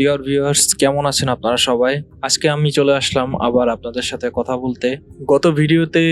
Dear viewers কেমন আছেন আপনারা সবাই? আজকে আমি চলে আসলাম আবার আপনাদের সাথে কথা বলতে। গত ভিডিওতে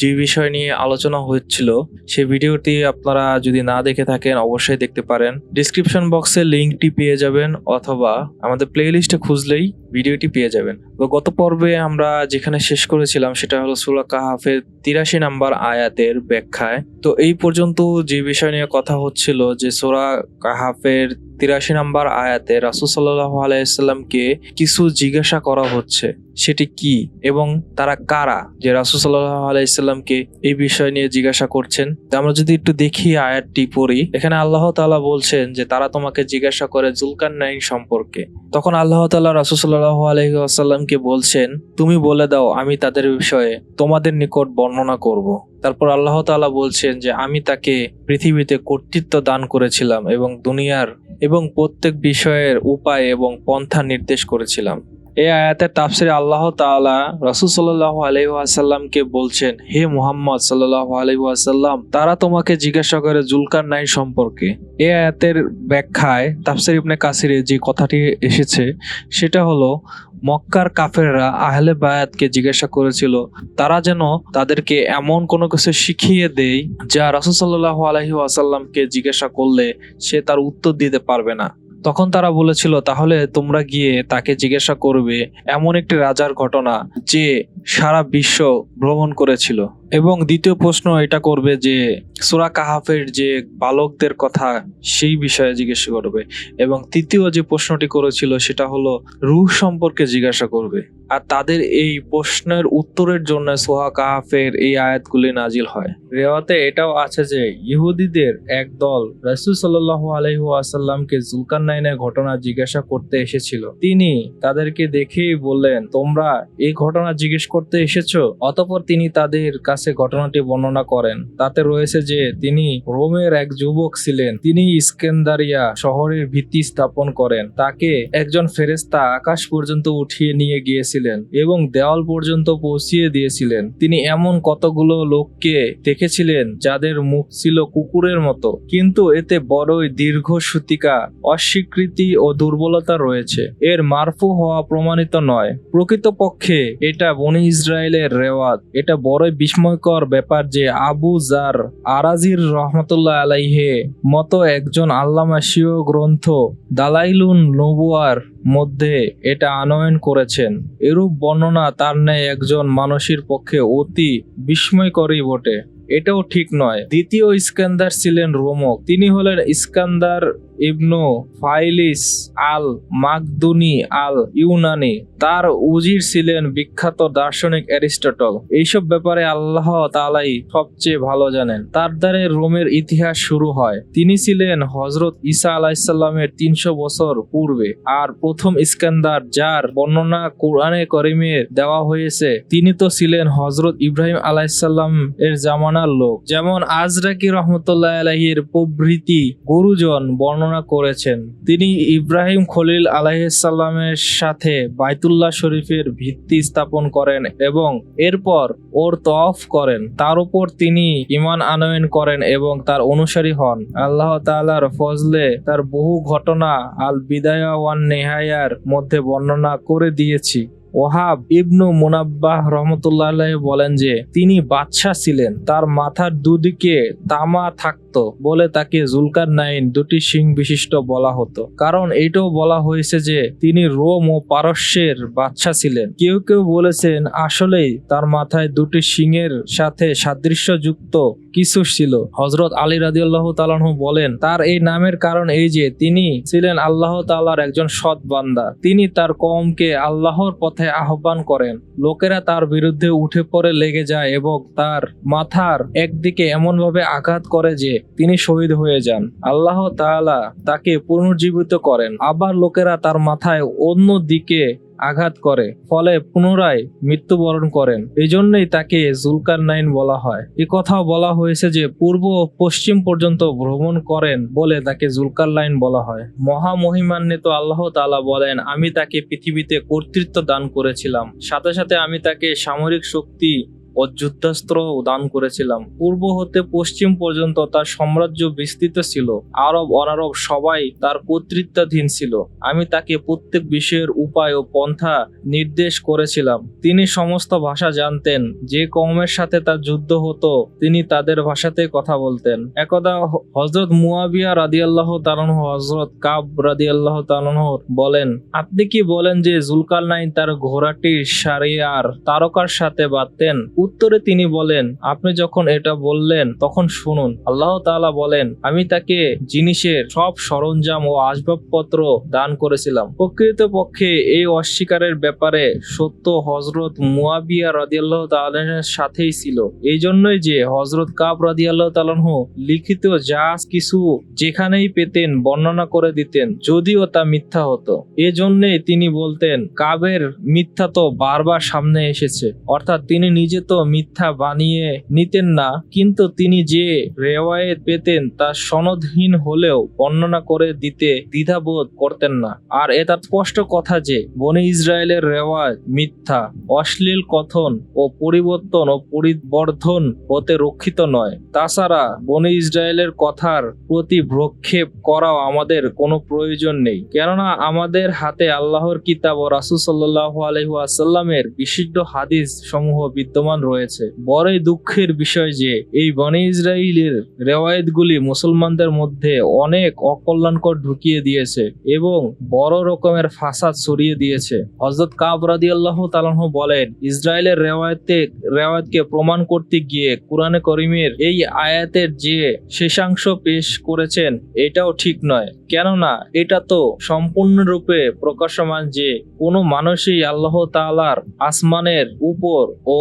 যে বিষয় নিয়ে আলোচনা হচ্ছিল সেই ভিডিওটি আপনারা যদি না দেখে থাকেন, অবশ্যই দেখতে পারেন। ডিসক্রিপশন বক্সে লিঙ্কটি পেয়ে যাবেন, অথবা আমাদের প্লে লিস্টে খুঁজলেই ভিডিওটি পেয়ে যাবেন। তো গত পর্বে আমরা যেখানে শেষ করেছিলাম, সেটা হলো সুরা কাহাফের তিরাশি নাম্বার আয়াতের ব্যাখ্যায়। তো এই পর্যন্ত যে বিষয় নিয়ে কথা হচ্ছিল, যে সোরা কাহাফের তিরাশি নম্বর আয়াতে রাসুল সাল্লাহ আলাইসাল্লামকে কিছু জিজ্ঞাসা করা হচ্ছে। সেটি কি এবং তারা কারা যে রাসুল সাল্লাহ আলাইসাল্লামকে এই বিষয় নিয়ে জিজ্ঞাসা করছেন? আমরা যদি একটু দেখি আয়াতটি পড়ি, এখানে আল্লাহ তাআলা বলছেন যে তারা তোমাকে জিজ্ঞাসা করে জুলকান নাইন সম্পর্কে। তখন আল্লাহ তাআলা রাসুল সাল্লাহ আলহি বলছেন, তুমি বলে দাও, আমি তাদের বিষয়ে তোমাদের নিকট বর্ণনা করব। তারপর আল্লাহ তাআলা বলছেন যে, আমি তাকে পৃথিবীতে কর্তৃত্ব দান করেছিলাম এবং দুনিয়ার এবং প্রত্যেক বিষয়ের উপায় এবং পন্থা নির্দেশ করেছিলাম। এই আয়াতের তাফসিরে আল্লাহ তাআলা রাসূল সাল্লাল্লাহু আলাইহি ওয়াসাল্লামকে বলছেন, হে মুহাম্মদ সাল্লাহ আলাইহি ওয়াসাল্লাম, তারা তোমাকে জিজ্ঞাসা করে জুলকার নাইন সম্পর্কে। এই আয়াতের ব্যাখ্যায় তাফসির ইবনে কাসিরে যে কথাটি এসেছে, সেটা হলো, মক্কার কাফেররা আহলে বায়াতকে জিজ্ঞাসা করেছিল, তারা যেন তাদেরকে এমন কোনো কিছু শিখিয়ে দেয়, যা রাসূল সাল্লাল্লাহু আলাইহি ওয়াসাল্লামকে জিজ্ঞাসা করলে সে তার উত্তর দিতে পারবে না। তখন তারা বলেছিল, তাহলে তোমরা গিয়ে তাকে জিজ্ঞাসা করবে এমন একটি রাজার ঘটনা যে সারা বিশ্ব ভ্রমণ করেছিল। এবং দ্বিতীয় প্রশ্ন এটা করবে যে সুরা কাহাফের যে বালকদের কথা সেই বিষয়ে জিজ্ঞাসা করবে। এবং তৃতীয় যে প্রশ্নটি করেছিল সেটা হলো, রুহ সম্পর্কে জিজ্ঞাসা করবে। আর তাদের এই প্রশ্নের উত্তরের জন্য সোহা কাহাফের এই আয়াতগুলি নাজিল হয়। রেওয়াতে এটাও আছে যে, ইহুদিদের এক দল রাসুল সাল্লাহ আলহু আসাল্লামকে জুলকার নাইনের ঘটনা জিজ্ঞাসা করতে এসেছিল। তিনি তাদেরকে দেখেই বললেন, তোমরা এই ঘটনা জিজ্ঞেস করতে এসেছ? অতপর তিনি তাদের কাছে ঘটনাটি বর্ণনা করেন। তাতে রয়েছে যে, তিনি রোমের এক যুবক ছিলেন। তিনি ইস্কেন্দারিয়া শহরের ভিত্তি স্থাপন করেন। তাকে একজন ফেরেস্তা আকাশ পর্যন্ত উঠিয়ে নিয়ে গিয়েছিলেন এবং দেওয়াল পর্যন্ত পৌঁছিয়ে দিয়েছিলেন। তিনি এমন কতগুলো লোককে দেখেছিলেন যাদের মুখ ছিল কুকুরের মতো। কিন্তু এতে বড়ই দীর্ঘ সূতিকা, অস্বীকৃতি ও দুর্বলতা রয়েছে। এর মারফু হওয়া প্রমাণিত নয়। প্রকৃতপক্ষে এটা বনি ইসরায়েলের রেওয়াজ এটা বড়ই বিস্ময়কর ব্যাপার যে আবু জার আরাজির রহমতুল্লাহ আলাইহে মতো একজন আল্লামাশীয় গ্রন্থ দালাইলুন নবুয়ার মধ্যে এটা আনয়ন করেছেন। এরূপ বর্ণনা তার ন্যায় একজন মানুষের পক্ষে অতি বিস্ময়করই বটে। এটাও ঠিক নয়। দ্বিতীয় ইস্কান্দার ছিলেন রোমক। তিনি হলেন ইস্কান্দার ইবনু ফাইলিস আল মাকদুনি আল ইউনানি তার উজির ছিলেন বিখ্যাত দার্শনিক অ্যারিস্টটল। এইসব ব্যাপারে আল্লাহ তালাই সবচেয়ে ভালো জানেন। তার দ্বারে রোমের ইতিহাস শুরু হয়। তিনি ছিলেন হজরত ঈসা আলাইসাল্লামের তিনশো বছর পূর্বে। আর প্রথম ইস্কান্দার যার বর্ণনা কোরআনে করিমে দেওয়া হয়েছে, তিনি তো ছিলেন হজরত ইব্রাহিম আলাইসাল্লাম এর জামানার লোক। যেমন আজরাকি রহমতুল্লাহ আলাহির প্রভৃতি গুরুজন বর্ণনা করেছেন। তিনি ইব্রাহিম খলিল আলাইসাল্লামের সাথে বাইতুল্লাহ শরীফের ভিত্তি স্থাপন করেন এবং এরপর ওর তফ করেন। তার উপর তিনি ইমান আনয়ন করেন এবং তার অনুসারী হন। আল্লাহ তাআলার ফজলে তার বহু ঘটনা আল বিদায়া ওয়ান নেহায়ার মধ্যে বর্ণনা করে দিয়েছি। ওহাব ইবনু মুনাব্বাহ রহমতুল্লাহ বলেন যে, তিনি বাদশাহ ছিলেন। তার মাথার দুদিকে তামা থাকতো বলে তাকে জুলকার নাইন দুটি সিং বিশিষ্ট বলা হতো। কারণ এটাও বলা হয়েছে যে, তিনি রোম ও পারস্যের বাদশাহ ছিলেন। কেউ কেউ বলেছেন, আসলেই তার মাথায় দুটি সিংয়ের সাথে সাদৃশ্যযুক্ত কিছু ছিল। হজরত আলী রাদিউল্লাহ তালাহু বলেন, তার এই নামের কারণ এই যে, তিনি ছিলেন আল্লাহ তাআলার একজন সৎ বান্দা। তিনি তার কমকে আল্লাহর পথে আহ্বান করেন। লোকেরা তার বিরুদ্ধে উঠে পড়ে লেগে যায় এবং তার মাথার একদিকে এমনভাবে আঘাত করে যে তিনি শহীদ হয়ে যান। আল্লাহ তাআলা তাকে পুনর্জীবিত করেন। আবার লোকেরা তার মাথায় অন্য দিকে আঘাত করে, ফলে পুনরায় মৃত্যুবরণ করেন। এই জন্যই তাকে জুলকার নাইন বলা হয়। এ কথাও বলা হয়েছে যে, পূর্ব ও পশ্চিম পর্যন্ত ভ্রমণ করেন বলে তাকে জুলকার লাইন বলা হয়। মহামহিমান্বিত আল্লাহ তালা বলেন, আমি তাকে পৃথিবীতে কর্তৃত্ব দান করেছিলাম। সাথে সাথে আমি তাকে সামরিক শক্তি যুদ্ধাস্ত্র দান করেছিলাম। পূর্ব হতে পশ্চিম পর্যন্ত তার সাম্রাজ্য বিস্তৃত ছিল। আরব অনারব সবাই তার কর্তৃত্বাধীন ছিল। আমি তাকে প্রত্যেক বিষয়ের উপায় ও পন্থা নির্দেশ করেছিলাম। তিনি সমস্ত ভাষা জানতেন। যে কওমের সাথে তার যুদ্ধ হতো, তিনি তাদের ভাষাতে কথা বলতেন। একদা হজরত মুয়াবিয়া রাদিয়াল্লাহ তালানহ হজরত কাব রাদিয়াল্লাহ তালানহ বলেন, আপনি কি বলেন যে জুলকারনাইন তার ঘোড়াটি সারিয়ার তারকার সাথে বাঁধতেন? উত্তরে তিনি বলেন, আপনি যখন এটা বললেন, তখন শুনুন। আল্লাহ তাআলা বলেন, আমি তাকে জিনিসের সব সরঞ্জাম ও আসবাবপত্র দান করেছিলাম। প্রকৃতপক্ষে এই অস্বীকারের ব্যাপারে সত্য হজরত মুয়াবিয়া রাদিয়াল্লাহ তাআলার সাথেই ছিল। এই জন্যই যে হজরত কাব রাদিয়াল্লাহ তাআলাহ লিখিত যা কিছু যেখানেই পেতেন বর্ণনা করে দিতেন, যদিও তা মিথ্যা হতো। এজন্যই তিনি বলতেন, কাবের মিথ্যা তো বারবার সামনে এসেছে। অর্থাৎ তিনি নিজে তো মিথ্যা বানিয়ে নিতেন না, কিন্তু তিনি যে রেওয়ায়েত পেতেন তা সনদহীন হলেও বর্ণনা করে দিতে দ্বিধাবোধ করতেন না। আর এটা স্পষ্ট কথা যে, বনে ইসরায়েলের রেওয়াজ মিথ্যা, অশ্লীল কথন ও পরিবর্তন ও পরিবর্ধন হতে রক্ষিত নয়। তাছাড়া বনে ইসরায়েলের কথার প্রতি ভ্রক্ষেপ করাও আমাদের কোনো প্রয়োজন নেই। কেননা আমাদের হাতে আল্লাহর কিতাব ও রাসুল সাল্লাহ আলহাসাল্লামের বিশুদ্ধ হাদিস সমূহ বিদ্যমান রয়েছে। বড়ই দুঃখের বিষয় যে, এই বনে ইসরায়েলের রেওয়ায়তগুলি মুসলমানদের মধ্যে অনেক অকল্যাণকর ঢুকিয়ে দিয়েছে এবং বড় রকমের ফাসাদ ছড়িয়ে দিয়েছে। হজরত কাব রাদি আল্লাহ তালাহ বলেন ইসরায়েলের রেওয়ায়তে, রেওয়ায়তকে প্রমাণ করতে গিয়ে কোরআনে করিমের এই আয়াতের যে শেষাংশ পেশ করেছেন, এটাও ঠিক নয়। কেননা, এটা তো সম্পূর্ণরূপে প্রকাশমান যে, কোনো মানুষই আল্লাহ তালার আসমানের উপর ও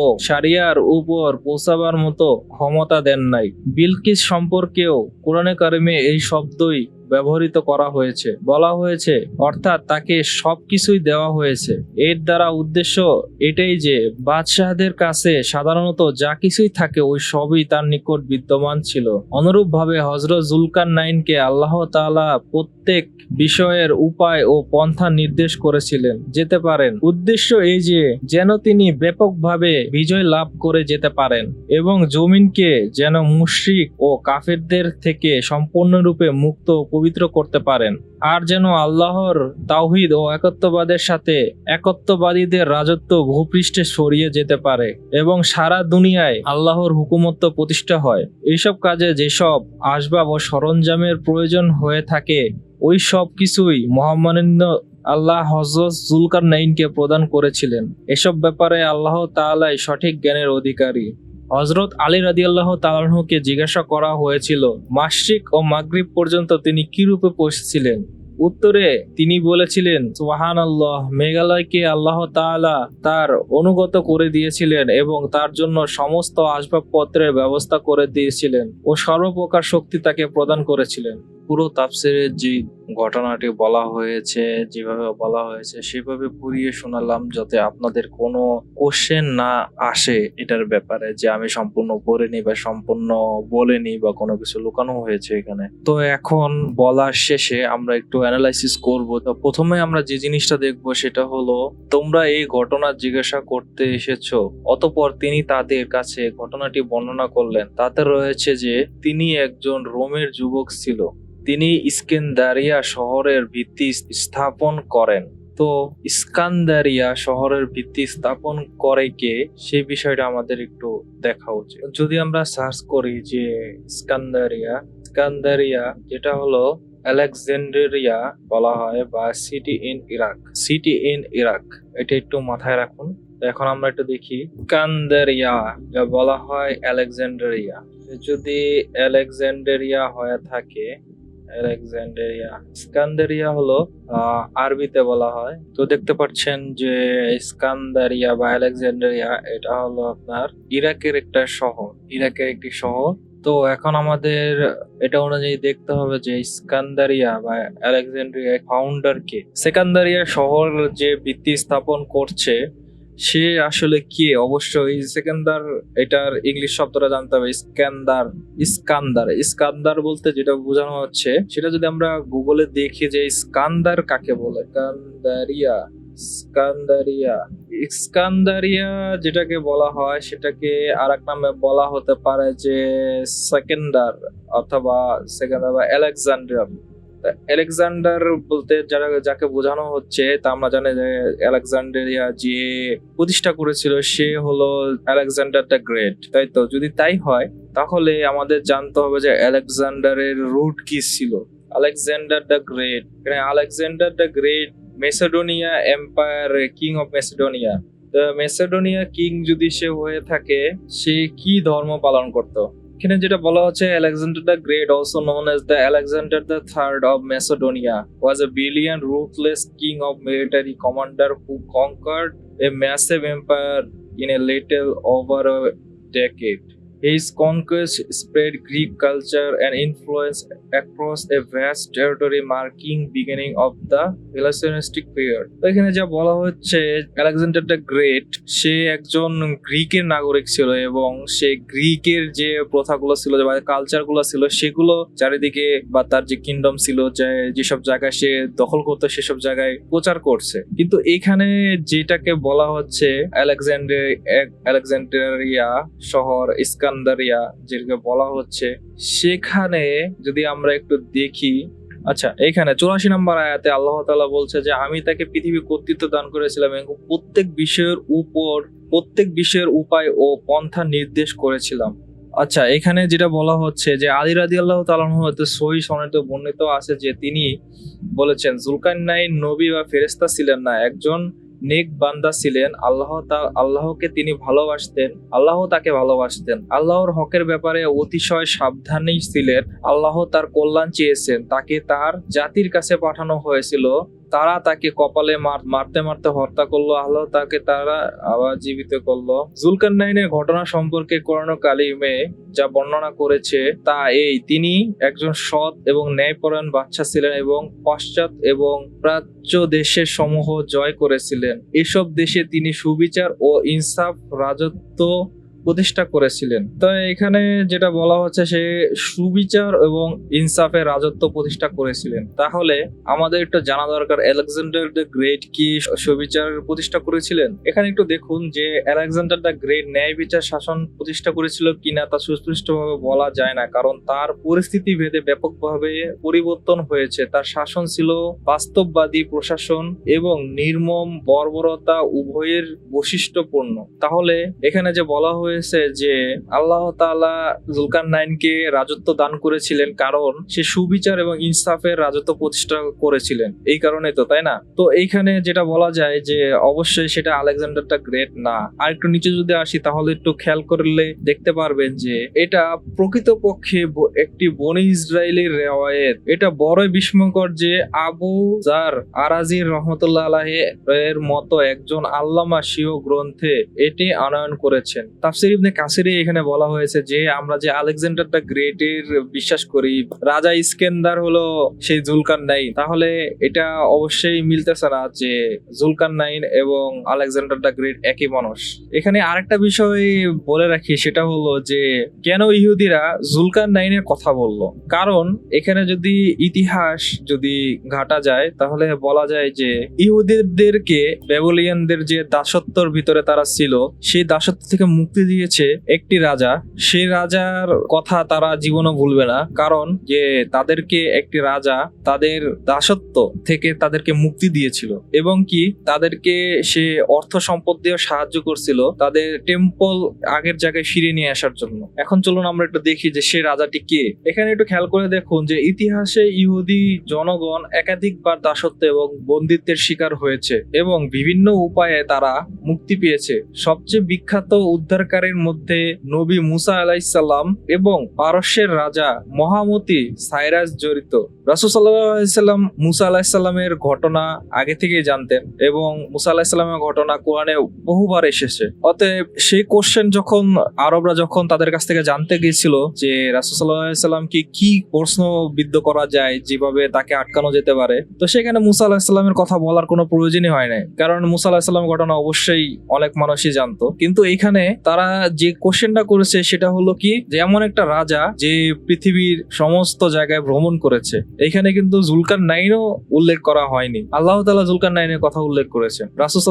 সারিয়ার উপর পৌঁছাবার মতো ক্ষমতা দেন নাই। বিলকিস সম্পর্কেও কোরআনে কারিমে এই শব্দই ব্যবহৃত করা হয়েছে, বলা হয়েছে। অর্থাৎ তাকে সবকিছুই দেওয়া হয়েছে। এর দ্বারা উদ্দেশ্য এটাই যে, বাদশাহদের কাছে সাধারণত যা কিছুই থাকে ওই সবই তার নিকট বিদ্যমান ছিল। অনুরূপভাবে হজরত জুলকার নাইনকে আল্লাহ তাআলা প্রত্যেক বিষয়ের উপায় ও পন্থা নির্দেশ করেছিলেন, যেতে পারেন। উদ্দেশ্য এই যে, যেন তিনি ব্যাপকভাবে বিজয় লাভ করে যেতে পারেন এবং জমিনকে যেন মুশরিক ও কাফেরদের থেকে সম্পূর্ণরূপে মুক্ত পবিত্র করতে পারেন। আর যেন আল্লাহর তাওহিদ ও একত্ববাদের সাথে একত্ববাদীদের রাজত্ব ভূপৃষ্ঠে সরিয়ে যেতে পারে এবং সারা দুনিয়ায় আল্লাহর হুকুমত্ব প্রতিষ্ঠা হয়। এইসব কাজে যেসব আসবাব ও সরঞ্জামের প্রয়োজন হয়ে থাকে, ওই সব কিছুই মহামান্য আল্লাহ হজরত জুলকার নাইনকে প্রদান করেছিলেন। এসব ব্যাপারে আল্লাহ তাআলাই সঠিক জ্ঞানের অধিকারী। হজরত আলী রাদিয়াল্লাহ তালাহকে জিজ্ঞাসা করা হয়েছিল মাসিক ও মাগরিব পর্যন্ত তিনি কি রূপে পৌঁছেছিলেন? উত্তরে তিনি বলেছিলেন সোহান আল্লাহ মেঘালয়কে আল্লাহ তালা তার অনুগত করে দিয়েছিলেন এবং তার জন্য সমস্ত আসবাবপত্রের ব্যবস্থা করে দিয়েছিলেন ও সর্বপ্রকার শক্তি তাকে প্রদান করেছিলেন। পুরো তাফসিরের যে ঘটনাটি বলা হয়েছে, যেভাবে বলা হয়েছে, সেভাবে পুরিয়ে শোনালাম যাতে আপনাদের কোনো কোশ্চেন না আসে এটার ব্যাপারে যে আমি সম্পূর্ণ পড়িনি বা সম্পূর্ণ বলিনি বা কোনো কিছু লুকানো হয়েছে এখানে। তো এখন বলার শেষে আমরা একটু অ্যানালাইসিস করব। তো প্রথমে আমরা যে জিনিসটা দেখব সেটা হলো, তোমরা এই ঘটনা জিজ্ঞাসা করতে এসেছ, অতপর তিনি তাদের কাছে ঘটনাটি বর্ণনা করলেন। তাতে রয়েছে যে তিনি একজন রোমের যুবক ছিল। তিনি ইস্কেন্দারিয়া শহরের ভিত্তি স্থাপন করেন। তো ইস্কান্দারিয়া শহরের ভিত্তি স্থাপন করে কে? সেই বিষয়টা আমাদের একটু দেখা উচিত। যদি আমরা সার্চ করি যে ইস্কান্দারিয়া ইস্কান্দারিয়া যেটা হলো আলেকজান্ডারিয়া বলা হয় বা city in Iraq, city in Iraq, এটা একটু মাথায় রাখুন। এখন আমরা একটু দেখি। কান্দারিয়া যা বলা হয় আলেকজান্ডারিয়া যদি আলেকজান্ডারিয়া হয়ে থাকে আলেকজান্ডারিয়া স্কান্দারিয়া হলো আরবিতে বলা হয়। তো দেখতে পাচ্ছেন যে স্কান্দারিয়া বা আলেকজান্ডারিয়া এটা হলো আপনার ইরাকের একটা শহর, ইরাকের একটি শহর। তো এখন আমাদের এটা অনুযায়ী দেখতে হবে যে স্কান্দারিয়া বা আলেকজান্ডারিয়া ফাউন্ডার কে। সেকান্দারিয়া শহর যে ভিত্তি স্থাপন করছে সে আসলে কে? অবশ্যই সেকেন্দার, এটার ইংলিশ শব্দটা জানতে হবে স্ক্যান্দার ইস্কান্দার। ইস্কান্দার বলতে যেটা বোঝানো হচ্ছে, সেটা যদি আমরা গুগলে দেখি যে ইস্কান্দার কাকে বলে? কান্দারিয়া স্কান্দারিয়া ইস্কান্দারিয়া যেটাকে বলা হয়, সেটাকে আর এক নামে বলা হতে পারে যে সেকেন্ডার অথবা সেকেন্ডার বা আলেকজান্ডার আলেকজান্ডার বলতে যারা, যাকে বোঝানো হচ্ছে, তা আমরা জানি যে আলেকজান্ডারিয়া যে প্রতিষ্ঠা করেছিল, সে হলো আলেকজান্ডার দ্য গ্রেট, তাই তো? যদি তাই হয়, তাহলে আমাদের জানতে হবে যে আলেকজান্ডারের রুট কি ছিল। আলেকজান্ডার দ্য গ্রেট এখানে Alexander the great Macedonia empire, king of Macedonia. Macedonia king যদি সে হয়ে থাকে, সে কি ধর্ম পালন করত? এখানে যেটা বলা হচ্ছে Alexander the great also known as the Alexander the third of Macedonia was a billion ruthless king of military commander who conquered a massive empire in a little over a decade. His conquest spread Greek culture and influence across a vast territory, marking beginning of the Hellenistic period. তো এখানে যা বলা হচ্ছে Alexander the great সে একজন গ্রিকের নাগরিক ছিল এবং সে গ্রিকের যে প্রথাগুলো ছিল বা কালচারগুলো ছিল, সেগুলো চারিদিকে বা তার যে কিংডম ছিল, যে যেসব জায়গায় সে দখল করতো, সেসব জায়গায় প্রচার করছে কিন্তু এখানে যেটাকে বলা হচ্ছে আলেকজান্ডার আলেকজান্ডারিয়া শহর ইস্কান্দারিয়া যেটাকে বলা হচ্ছে, সেখানে যদি আমরা একটু দেখি আচ্ছা এখানে চুরাশি নম্বর আয়াতে আল্লাহ তালা বলছে যে, আমি তাকে পৃথিবী কর্তৃত্ব দান করেছিলাম এবং প্রত্যেক বিষয়ের উপর, প্রত্যেক বিষয়ের উপায় ও পন্থা নির্দেশ করেছিলাম। আচ্ছা এখানে যেটা বলা হচ্ছে যে, আলী রাদি আল্লাহ তালাহ হতে সহি সনিত বর্ণিত আছে যে, তিনি বলেছেন, জুলকান্নাইন নবী বা ফেরেস্তা ছিলেন না, একজন নেক বান্দা ছিলেন। আল্লাহ তা- আল্লাহকে তিনি ভালোবাসতেন। আল্লাহ তাকে ভালোবাসতেন। আল্লাহর হকের ব্যাপারে অতিশয় সাবধানী ছিলেন। আল্লাহ তার কল্যাণ চেয়েছেন। তাকে তার জাতির কাছে পাঠানো হয়েছিল। তারা তাকে কপালে মার- মারতে মারতে হত্যা করল আল্লাহ তাকে তারা আবার জীবিত করল। জুলকান্নাইনের ঘটনা সম্পর্কে করণ কালিমে যা বর্ণনা করেছে, তা এই, তিনি একজন সৎ এবং ন্যায়পরায়ণ বাচ্চা ছিলেন এবং পশ্চাৎ এবং প্রাচ্য দেশের সমূহ জয় করেছিলেন। এসব দেশে তিনি সুবিচার ও ইনসাফ, রাজত্ব প্রতিষ্ঠা করেছিলেন। তো এখানে যেটা বলা হচ্ছে সে সুবিচার এবং ইনসাফের রাজত্ব প্রতিষ্ঠা করেছিলেন। তাহলে আমাদের একটু জানা দরকার, আলেকজান্ডার দ্য গ্রেট কি সুবিচার প্রতিষ্ঠা করেছিলেন? এখানে একটু দেখুন যে আলেকজান্ডার দ্য গ্রেট ন্যায় বিচার শাসন প্রতিষ্ঠা করেছিল কিনা তা সুস্পষ্টভাবে বলা যায় না, কারণ তার পরিস্থিতি ভেদে ব্যাপকভাবে পরিবর্তন হয়েছে। তার শাসন ছিল বাস্তববাদী প্রশাসন এবং নির্মম বর্বরতা উভয়ের বৈশিষ্ট্যপূর্ণ। তাহলে এখানে যে বলা হয়েছে যে আল্লাহ তাআলা জুলকার নাইনকে রাজত্ব দান করেছিলেন কারণ সে সুবিচার এবং ইনসাফের রাজত্ব প্রতিষ্ঠা করেছিলেন। এই কারণে তো, তাই না? তো এইখানে যেটা বলা যায় যে অবশ্যই সেটা আলেকজান্ডারটা গ্রেট না। আর একটু নিচে যদি আসি, তাহলে একটু খেয়াল করলে দেখতে পারবেন যে এটা প্রকৃতপক্ষে একটি বনি ইসরায়েলের রেওয়ায়েত। এটা বড় বিস্ময়কর যে আবু জার আরাজির রহমতুল্লাহ আলাহি এর মতো একজন আল্লামা সিও গ্রন্থে এটি আনয়ন করেছেন। তাফসির ইবনে কাসিরে এখানে বলা হয়েছে যে, আমরা যে আলেকজান্ডার দ্য বিশ্বাস করি, রাজা ইস্কেন্দার হলো সেই নাইন। তাহলে এটা অবশ্যই মিলতেছে না যে নাইন এবং আলেকজান্ডার দ্য গ্রেট একই মানুষ। এখানে আরেকটা বিষয় বলে রাখি, সেটা হলো যে, কেন ইহুদিরা জুলকার নাইনের কথা বলল? কারণ এখানে যদি ইতিহাস যদি ঘাটা যায়, তাহলে বলা যায় যে, ইহুদিদেরকে ব্যাবলিয়ানদের যে দাসত্বর ভিতরে তারা ছিল, সেই দাসত্ব থেকে মুক্তি দিয়েছে একটি রাজা, সেই রাজার কথা তারা জীবনও ভুলবে না। কারণ যে তাদেরকে একটি রাজা তাদের দাসত্ব থেকে তাদেরকে মুক্তি দিয়েছিল এবং কি তাদেরকে সে অর্থ সম্পদ দিয়ে সাহায্য করছিল তাদের টেম্পল আগের জায়গায় ফিরিয়ে নিয়ে আসার জন্য। এখন চলুন আমরা একটু দেখি যে সে রাজাটি কে। এখানে একটু খেয়াল করে দেখুন যে ইতিহাসে ইহুদি জনগণ একাধিকবার দাসত্ব এবং বন্দিত্বের শিকার হয়েছে এবং বিভিন্ন উপায়ে তারা মুক্তি পেয়েছে। সবচেয়ে বিখ্যাত উদ্ধারকারীর মধ্যে নবী মুসা আলাইসাল্লাম এবং পারস্যের রাজা মহামতি সাইরাস জড়িত। রাসুসাল্লাম মুসা আলাহিসাল্লামের ঘটনা আগে থেকেই জানতেন এবং মুসা আলাহিসাল্লামের ঘটনা কোরআনে বহুবার এসেছে। অতএব সেই কোশ্চেন যখন আরবরা যখন তাদের কাছ থেকে জানতে গিয়েছিল যে রাসুসাল্লাহামকে কি প্রশ্ন বিদ্ধ করা যায়, যেভাবে তাকে আটকানো যেতে পারে, তো সেখানে মুসা আলাহিসাল্লামের কথা বলার কোনো প্রয়োজনই হয় নাই। কারণ মুসা আলাহিসাল্লাম ঘটনা অবশ্যই অনেক মানুষই জানতো। কিন্তু এইখানে তারা যে কোশ্চেনটা করেছে সেটা হলো কি যে, এমন একটা রাজা যে পৃথিবীর সমস্ত জায়গায় ভ্রমণ করেছে। এখানে কিন্তু জুলকার নাইনও উল্লেখ করা হয়নি। আল্লাহ তালা জুলকার নাইনের কথা উল্লেখ করেছেন। রাসুল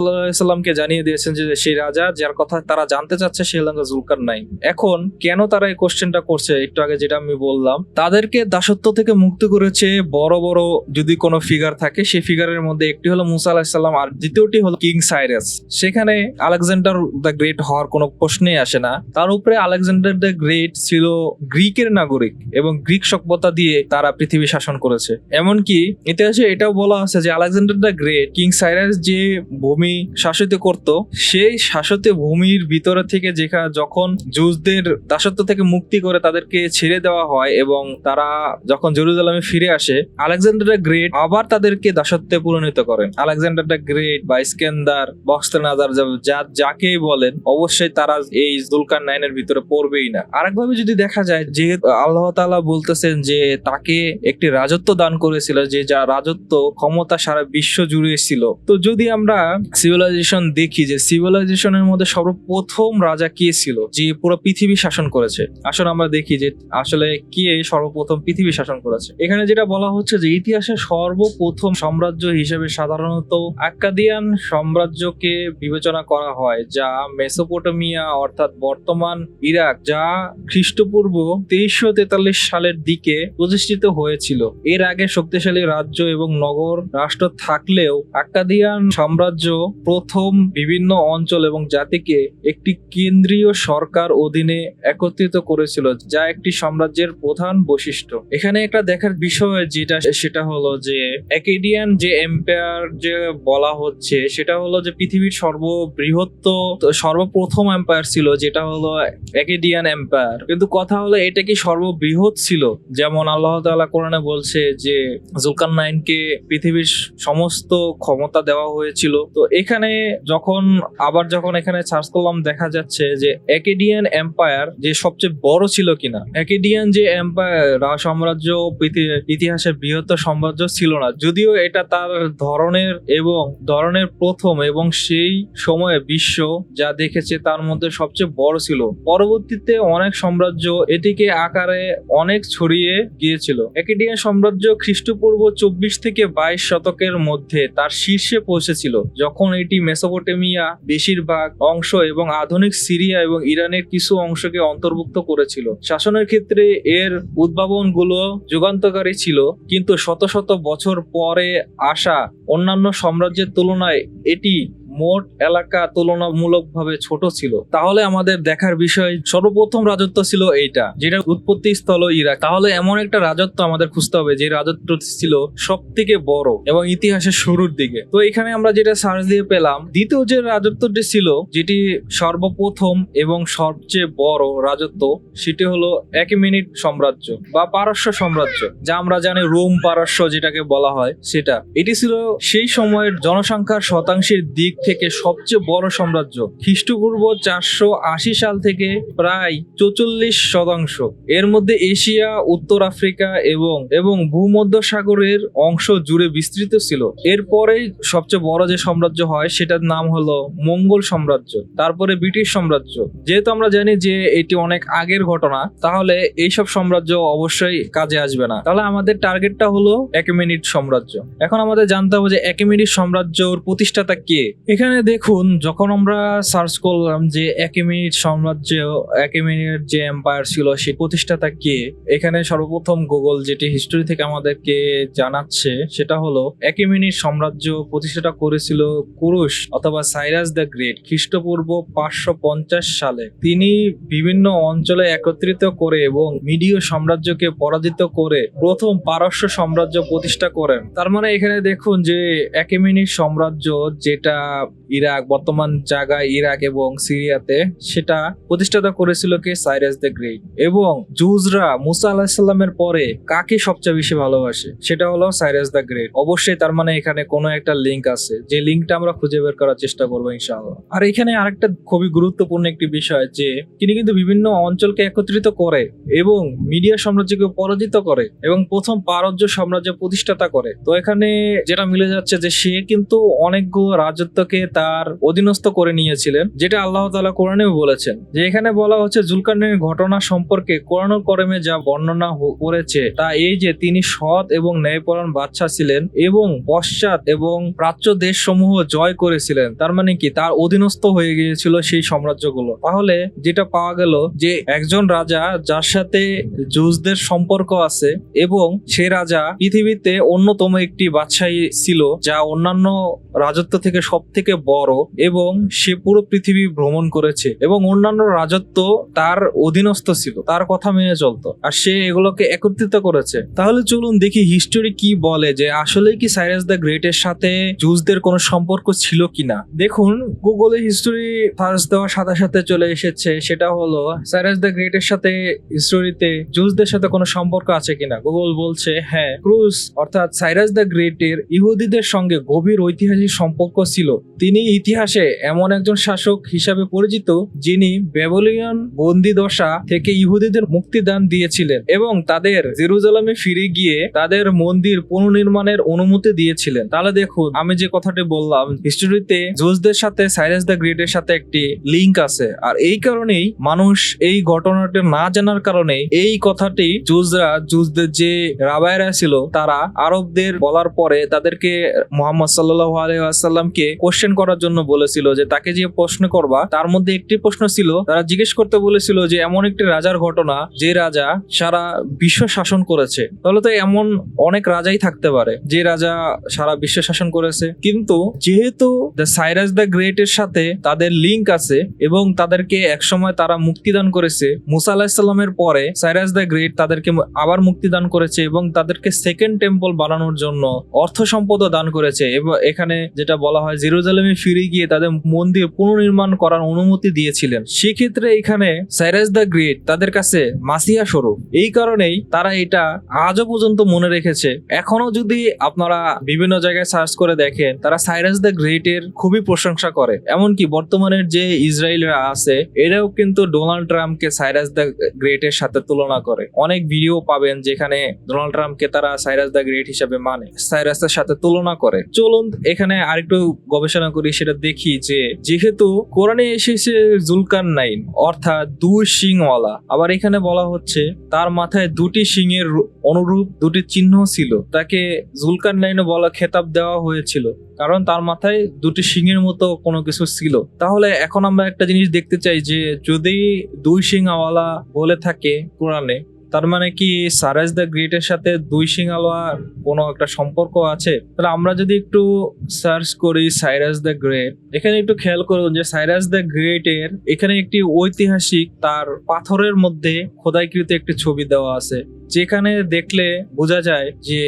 জানিয়ে দিয়েছেন যে সেই রাজা, যার কথা তারা জানতে চাচ্ছে, সে হলো জুলকার নাইন। এখন কেন তারা এই কোশ্চেনটা করছে, একটু আগে যেটা আমি বললাম, তাদেরকে দাসত্ব থেকে মুক্ত করেছে বড় বড় যদি কোনো ফিগার থাকে, সেই ফিগারের মধ্যে একটি হলো মুসা আলাহিসাল্লাম আর দ্বিতীয়টি হলো কিং সাইরাস সেখানে আলেকজান্ডার দ্য গ্রেট হওয়ার কোনো প্রশ্নেই আসে না। তার উপরে আলেকজান্ডার দ্য গ্রেট ছিল গ্রিকের নাগরিক এবং গ্রিক সভ্যতা দিয়ে তারা পৃথিবী শাসন করেছে। এমনকি ইতিহাসে এটাও বলা আছে যে Alexander the great, king Cyrus যে ভূমি শাসিত করত, সেই শাসিত ভূমির ভিতরে থেকে যেখানে যখন জুজদের দাসত্ব থেকে মুক্তি করে তাদেরকে ছেড়ে দেওয়া হয় এবং তারা যখন জেরুজালেমে ফিরে আসে, আলেকজান্ডার দ্য গ্রেট আবার তাদেরকে দাসত্বে পরিণত করেন। আলেকজান্ডার দ্য গ্রেট বা ইস্কেন্দার বক্সনাজার যা যাকেই বলেন, অবশ্যই তারা এই জুলকার নাইনের ভিতরে পড়বেই না। আরেকভাবে যদি দেখা যায় যে আল্লাহ তাআলা বলতেছেন যে তাকে একটি রাজত্ব দান করেছিল, যে যা রাজত্ব ক্ষমতা সারা বিশ্ব জুড়ে ছিল তো যদি আমরা সিভিলাইজেশন দেখি যে সিভিলাইজেশনের মধ্যে সর্বপ্রথম রাজা কে ছিল? যে পুরো পৃথিবী শাসন করেছে। আসলে আমরা দেখি যে আসলে কে সর্বপ্রথম পৃথিবী শাসন করেছে। এখানে যেটা বলা হচ্ছে যে ইতিহাসে সর্বপ্রথম সাম্রাজ্য হিসেবে সাধারণত আক্কাদিয়ান সাম্রাজ্যকে বিবেচনা করা হয়, যা মেসোপটেমিয়া অর্থাৎ বর্তমান ইরাক, যা খ্রিস্টপূর্ব তেইশশো তেতাল্লিশ সালের দিকে প্রতিষ্ঠিত হয়েছিল। এর আগে শক্তিশালী রাজ্য এবং নগর রাষ্ট্র থাকলেও আক্কাদিয়ান সাম্রাজ্য প্রথম বিভিন্ন অঞ্চল এবং জাতিকে একটি কেন্দ্রীয় সরকার অধীনে একত্রিত করেছিল, যা একটি সাম্রাজ্যের প্রধান বৈশিষ্ট্য। এখানে একটা দেখার বিষয় যেটা, সেটা হলো যে একেডিয়ান যে এম্পায়ার যে বলা হচ্ছে, সেটা হলো যে পৃথিবীর সর্ববৃহত্ত, সর্বপ্রথম এম্পায়ার ছিল, যেটা হলো একেডিয়ান এম্পায়ার। কিন্তু কথা হলো, এটা কি সর্ববৃহৎ ছিল? যেমন আল্লাহ তাআলা কোরআনে বলছে যে জুলকার নাইনকে পৃথিবীর সমস্ত ক্ষমতা দেওয়া হয়েছিল। তো এখানে যখন, আবার যখন এখানে সার্চ করলাম দেখা যাচ্ছে যে একেডিয়ান এম্পায়ার যে সবচেয়ে বড় ছিল কিনা একেডিয়ান যে এম্পায়ার সাম্রাজ্য ইতিহাসের বৃহত্তর সাম্রাজ্য ছিল না। যদিও এটা তার ধরনের এবং ধরনের প্রথম এবং সেই সময়ে বিশ্ব যা দেখেছে তার মধ্যে সবচেয়ে বড় ছিল। পরবর্তীতে অনেক সাম্রাজ্য এটিকে আকারে অনেক ছড়িয়ে গিয়েছিল। একেডিয়ান সাম্রাজ্য খ্রিস্টপূর্ব চব্বিশ থেকে বাইশ শতকের মধ্যে তার শীর্ষে পৌঁছেছিল, যখন এটি মেসোপটেমিয়া বেশিরভাগ অংশ এবং আধুনিক সিরিয়া এবং ইরানের কিছু অংশকে অন্তর্ভুক্ত করেছিল। শাসনের ক্ষেত্রে এর উদ্ভাবনগুলো যুগান্তকারী ছিল, কিন্তু শত শত বছর পরে আসা অন্যান্য সাম্রাজ্যের তুলনায় এটি মোট এলাকা তুলনামূলকভাবে ছোট ছিল। তাহলে আমাদের দেখার বিষয় সর্বপ্রথম রাজত্ব ছিল এইটা, যেটা উৎপত্তি স্থল ইরাক। তাহলে এমন একটা রাজত্ব আমাদের খুঁজতে হবে, যে রাজত্ব ছিল সব থেকে বড় এবং ইতিহাসের শুরুর দিকে। তো এখানে আমরা যেটা সার্চ দিয়ে পেলাম, দ্বিতীয় যে রাজত্বটি ছিল, যেটি সর্বপ্রথম এবং সবচেয়ে বড় রাজত্ব, সেটি হলো এক মিনিট সাম্রাজ্য বা পারস্য সাম্রাজ্য, যা আমরা জানি রোম পারস্য যেটাকে বলা হয় সেটা। এটি ছিল সেই সময়ের জনসংখ্যার শতাংশের দিক থেকে সবচেয়ে বড় সাম্রাজ্য। খ্রিস্টপূর্ব চারশো আশি সাল থেকে প্রায় চৌচল্লিশ শতাংশ। এর মধ্যে এশিয়া, উত্তর আফ্রিকা এবং এবং ভূমধ্য সাগরের অংশ জুড়ে বিস্তৃত ছিল। এরপরে সবচেয়ে বড় যে সাম্রাজ্য হয়, সেটার নাম হলো মঙ্গল সাম্রাজ্য, তারপরে ব্রিটিশ সাম্রাজ্য। যেহেতু আমরা জানি যে এটি অনেক আগের ঘটনা, তাহলে এইসব সাম্রাজ্য অবশ্যই কাজে আসবে না। তাহলে আমাদের টার্গেটটা হলো একেমিনিট সাম্রাজ্য। এখন আমাদের জানতে হবে যে একেমিনিট সাম্রাজ্যর প্রতিষ্ঠাতা কে? এখানে দেখুন, যখন আমরা সার্চ করলাম যে একেমিনিট সাম্রাজ্য, একেমিনিট যে এম্পায়ার ছিল, সেই প্রতিষ্ঠাতা কে? এখানে সর্বপ্রথম গুগল যেটি হিস্টোরি থেকে আমাদেরকে জানাচ্ছে, সেটা হলো একেমিনিট সাম্রাজ্য প্রতিষ্ঠাটা করেছিল কুরুশ অথবা সাইরাস দ্য গ্রেট খ্রিস্টপূর্ব পাঁচশো পঞ্চাশ সালে। তিনি বিভিন্ন অঞ্চলে একত্রিত করে এবং মিডিয় সাম্রাজ্যকে পরাজিত করে প্রথম পারস্য সাম্রাজ্য প্রতিষ্ঠা করেন। তার মানে এখানে দেখুন যে একেমিনিট সাম্রাজ্য যেটা ইরাক, বর্তমান জায়গায় ইরাক এবং সিরিয়াতে সেটা প্রতিষ্ঠাতা করেছিল কে? Cyrus the great. এবং জুজরা মুসা আলাহিসাল্লামের পরে কাকে সবচেয়ে বেশি ভালোবাসে? সেটা হলো সাইরাস দ্য গ্রেট। অবশ্যই তার মানে এখানে কোনো একটা লিঙ্ক আছে। যে লিঙ্কটা আমরা খুঁজে বের করার চেষ্টা করব ইনশাআল্লাহ। আর এখানে আরেকটা খুবই গুরুত্বপূর্ণ একটি বিষয় যে তিনি কিন্তু বিভিন্ন অঞ্চলকে একত্রিত করে এবং মিডিয়া সাম্রাজ্যকে পরাজিত করে এবং প্রথম পারজ্য সাম্রাজ্য প্রতিষ্ঠাতা করে। তো এখানে যেটা মিলে যাচ্ছে যে সে কিন্তু অনেকগুলো রাজত্বকে রাজ্যকে তার অধীনস্থ করে নিয়েছিলেন, যেটা আল্লাহ তালা কোরআনেও বলেছেন, যে এখানে বলা হচ্ছে জুলকারনের ঘটনা সম্পর্কে কোরআন করেমে যা বর্ণনা করেছে, তা এই যে তিনি সৎ এবং ন্যায়পরায়ণ বাদশা ছিলেন এবং পশ্চাৎ এবং প্রাচ্য দেশসমূহ জয় করেছিলেন, তার মানে কি তার অধীনস্থ হয়ে গিয়েছিল সেই সাম্রাজ্যগুলো। তাহলে যেটা পাওয়া গেল যে একজন রাজা যার সাথে জুজদের সম্পর্ক আছে এবং সে রাজা পৃথিবীতে অন্যতম একটি বাদশাহী ছিল, যা অন্যান্য রাজত্ব থেকে সব থেকে বড় এবং সে পুরো পৃথিবী ভ্রমণ করেছে এবং অন্যান্য রাজত্ব তার অধীনস্থ ছিল, তার কথা মেনে চলতো। আর সে এগুলোকে একত্রিত করেছে। তাহলে চলুন দেখি হিস্টোরি কি বলে যে আসলে কি সাইরাস দ্য গ্রেটের সাথে জুজদের কোনো সম্পর্ক ছিল কিনা। দেখুন গুগলে হিস্টোরি সার্চ দেওয়ার সাথে সাথে চলে এসেছে, সেটা হলো সাইরাস দ্য গ্রেটের সাথে হিস্টোরিতে জুজদের সাথে কোনো সম্পর্ক আছে কিনা? গুগল বলছে হ্যাঁ ক্রুজ অর্থাৎ সাইরাস দ্য গ্রেট এর ইহুদিদের সঙ্গে গভীর ঐতিহাসিক সম্পর্ক ছিল। তিনি ইতিহাসে এমন একজন শাসক হিসাবে পরিচিত যিনি ব্যাবলিয়ন বন্দি দশা থেকে ইহুদিদের মুক্তিদান দিয়েছিলেন এবং তাদের জেরুজালেমে ফিরে গিয়ে তাদের মন্দির পুনর্নির্মাণের অনুমতি দিয়েছিলেন। তাহলে দেখুন, আমি যে কথাটি বললাম হিস্টোরিতে জুজদের সাথে সাইরাস দ্য গ্রেটের সাথে একটি লিংক আছে। আর এই কারণেই মানুষ এই ঘটনাটি না জানার কারণে এই কথাটি জুজরা জুজদের যে রাবায়রা ছিল, তারা আরবদের বলার পরে তাদেরকে মোহাম্মদ সাল্লাহ আলাইসাল্লামকে কোশ্চেন করার জন্য বলেছিল যে তাকে যে প্রশ্ন করবা, তার মধ্যে একটি প্রশ্ন ছিল, তারা জিজ্ঞেস করতে বলেছিল যে এমন একটি রাজার ঘটনা যে রাজা সারা বিশ্ব শাসন করেছে। তাহলে তো এমন অনেক রাজাই থাকতে পারে যে রাজা সারা বিশ্ব শাসন করেছে। কিন্তু যেহেতু দ্য সাইরাস দ্য গ্রেট এর সাথে তাদের লিংক আছে এবং তাদেরকে একসময় তারা মুক্তিদান করেছে, মুসা আলাহিসাল্লামের পরে সাইরাস দ্য গ্রেট তাদেরকে আবার মুক্তিদান করেছে এবং তাদেরকে সেকেন্ড টেম্পল বানানোর জন্য অর্থ সম্পদও দান করেছে। এবং এখানে যেটা বলা হয় জেরুজালেমে ফিরে গিয়ে তাদের মন্দির পুনর্নির্মাণ করার অনুমতি দিয়েছিলেন। সেক্ষেত্রে এখানে সাইরাস দ্য গ্রেট তাদের কাছে মাসিয়া স্বরূপ। এই কারণেই তারা এটা আজও পর্যন্ত মনে রেখেছে। এখনও যদি আপনারা বিভিন্ন জায়গায় সার্চ করে দেখেন, তারা সাইরাস দ্য গ্রেট এর খুবই প্রশংসা করে। এমনকি বর্তমানের যে ইসরায়েলরা আছে, এরাও কিন্তু ডোনাল্ড ট্রাম্পকে সাইরাস দ্য গ্রেট এর সাথে তুলনা করে। অনেক ভিডিও পাবেন যেখানে ডোনাল্ড ট্রাম্পকে তারা সাইরাস দ্য গ্রেট হিসেবে মানে সাইরাসের সাথে তুলনা করে। চলুন এখানে আরেকটু গবেষণা করি, সেটা দেখি যে যেহেতু কোরআনে এসেছে জুলকার নাইন অর্থাৎ দুই শিংওয়ালা, আবার এখানে বলা হচ্ছে তার মাথায় দুটি শিংয়ের অনুরূপ দুটি চিহ্ন ছিল। তাকে জুলকার নাইনে বলা খেতাব দেওয়া হয়েছিল, কারণ তার মাথায় দুটি শিংয়ের মতো কোনো কিছু ছিল। তাহলে এখন আমরা একটা জিনিস দেখতে চাই যে যদি দুই শিংওয়ালা বলে থাকে কোরআনে তার মানে কি সারাজ দ্য গ্রেটের সাথে দুই সিংহালোয়ার কোনো একটা সম্পর্ক আছে? তাহলে আমরা যদি একটু সার্চ করি সাইরাস দ্য গ্রেট, এখানে একটু খেয়াল করুন যে সাইরাস দ্য গ্রেট এর এখানে একটি ঐতিহাসিক তার পাথরের মধ্যে খোদাইকৃত একটি ছবি দেওয়া আছে, যেখানে দেখলে বোঝা যায় যে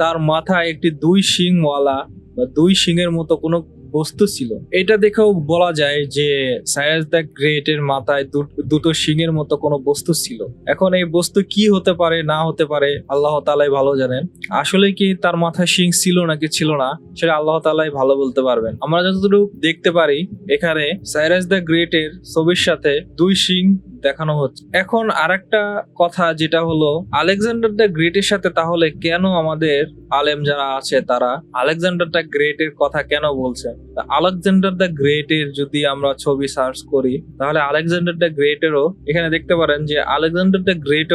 তার মাথায় একটি দুই শিংওয়ালা বা দুই শিংয়ের মতো কোনো বস্তু ছিল। এটা দেখেও বলা যায় যে সায়াস দ্য গ্রেট এর মাথায় দুটো শিংয়ের মতো কোনো বস্তু ছিল। এখন এই বস্তু কি হতে পারে, না হতে পারে, আল্লাহ তালাই ভালো জানেন। আসলে কি তার মাথায় শিং ছিল নাকি ছিল না, সেটা আল্লাহ তালাই ভালো বলতে পারবেন। আমরা যতটুকু দেখতে পারি, এখানে সাইরাস দ্য গ্রেট এর ছবির সাথে দুই শিং দেখানো হচ্ছে। এখন আরেকটা কথা যেটা হলো, আলেকজান্ডার দ্য গ্রেট এর সাথে তাহলে কেন আমাদের আলেম যারা আছে তারা আলেকজান্ডার দ্য গ্রেট এর কথা কেন বলছে? আলেকজান্ডার দ্য গ্রেট এর যদি আমরা ছবি সার্চ করি, তাহলে আলেকজান্ডার দ্য গ্রেট এরও এখানে দেখতে পারেন যে আলেকজান্ডার দ্য গ্রেট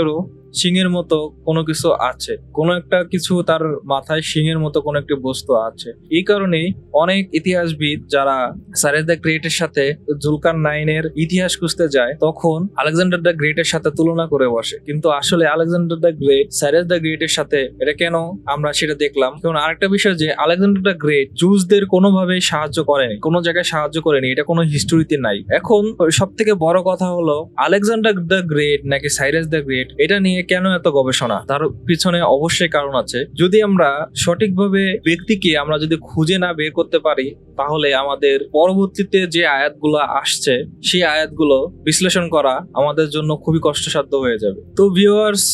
সিংহের মতো কোনো কিছু আছে। কোনো একটা কিছু তার মাথায় সিংহের মতো কোনো একটি বস্তু আছে। এই কারণেই অনেক ইতিহাসবিদ যারা সারেস দ্য গ্রেটের সাথে জুলকার নাইনের ইতিহাস খুঁজতে যায়, তখন আলেকজান্ডার দ্য গ্রেটের সাথে তুলনা করে বসে। কিন্তু আসলে Alexander the great Cyrus the গ্রেটের সাথে এটা কেন আমরা সেটা দেখলাম? কারণ আরেকটা বিষয় যে আলেকজান্ডার দ্য গ্রেট জুসদের কোনোভাবেই সাহায্য করেনি, কোনো জায়গায় সাহায্য করেনি, এটা কোনো হিস্টোরিতে নাই। এখন সব থেকে বড় কথা হলো আলেকজান্ডার দ্য গ্রেট নাকি সাইরাস দ্য গ্রেট, এটা নিয়ে কেন এত গবেষণা? তার পিছনে অবশ্যই কারণ আছে। যদি আমরা সঠিকভাবে ব্যক্তিকে আমরা যদি খুঁজে না বের করতে পারি, তাহলে আমাদের পরবর্তীতে যে আয়াতগুলো আসছে, সেই আয়াতগুলো বিশ্লেষণ করা আমাদের জন্য খুবই কষ্টসাধ্য হয়ে যাবে। তো ভিউয়ার্স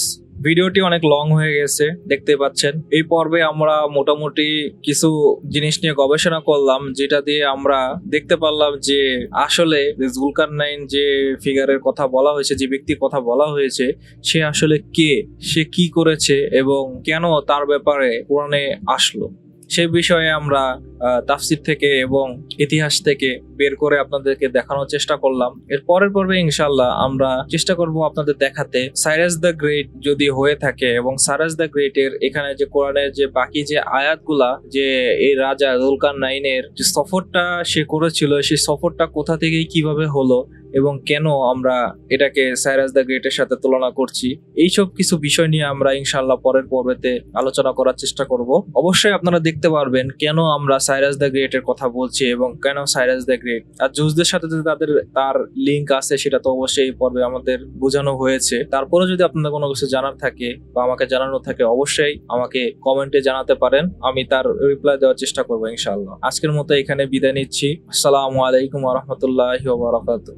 ভিডিওটি অনেক লং হয়ে গেছে দেখতে পাচ্ছেন। এই পর্বে আমরা মোটামুটি কিছু জিনিস নিয়ে গবেষণা করলাম, যেটা দিয়ে আমরা দেখতে পারলাম যে আসলে জুলকার নাইন যে ফিগারের কথা বলা হয়েছে, যে ব্যক্তির কথা বলা হয়েছে, সে আসলে কে? সে কি করেছে এবং কেন তার ব্যাপারে কোরআনে আসলো? সেই বিষয়ে আমরা তাফসির থেকে এবং ইতিহাস থেকে বের করে আপনাদেরকে দেখানোর চেষ্টা করলাম। এর পরের পর্বে ইনশাল্লাহ আমরা চেষ্টা করব আপনাদের দেখাতে। সাইরাস দ্য গ্রেট যদি হয়ে থাকে এবং সাইরাস দ্য গ্রেট এর এখানে যে কোরআনের যে বাকি যে আয়াতগুলা, যে এই রাজা দুলকার নাইনের যে সফরটা সে করেছিল, সেই সফরটা কোথা থেকে কীভাবে হলো এবং কেন আমরা এটাকে সাইরাস দ্য গ্রেটের সাথে তুলনা করছি, এইসব কিছু বিষয় নিয়ে আমরা ইনশাল্লাহ পরের পর্বেতে আলোচনা করার চেষ্টা করব। অবশ্যই আপনারা দেখতে পারবেন কেন আমরা সাইরাস দ্য গ্রেটের কথা বলছি এবং কেন সাইরাস দ্য গ্রেট। আর জুসদের সাথে যদি তাদের, তার লিঙ্ক আছে, সেটা তো অবশ্যই এই পর্বে আমাদের বোঝানো হয়েছে। তারপরে যদি আপনাদের কোনো কিছু জানার থাকে বা আমাকে জানানো থাকে, অবশ্যই আমাকে কমেন্টে জানাতে পারেন। আমি তার রিপ্লাই দেওয়ার চেষ্টা করব ইনশাল্লাহ আজকের মতো এখানে বিদায় নিচ্ছি। আসসালামু আলাইকুম রহমতুল্লাহ বারাকাতু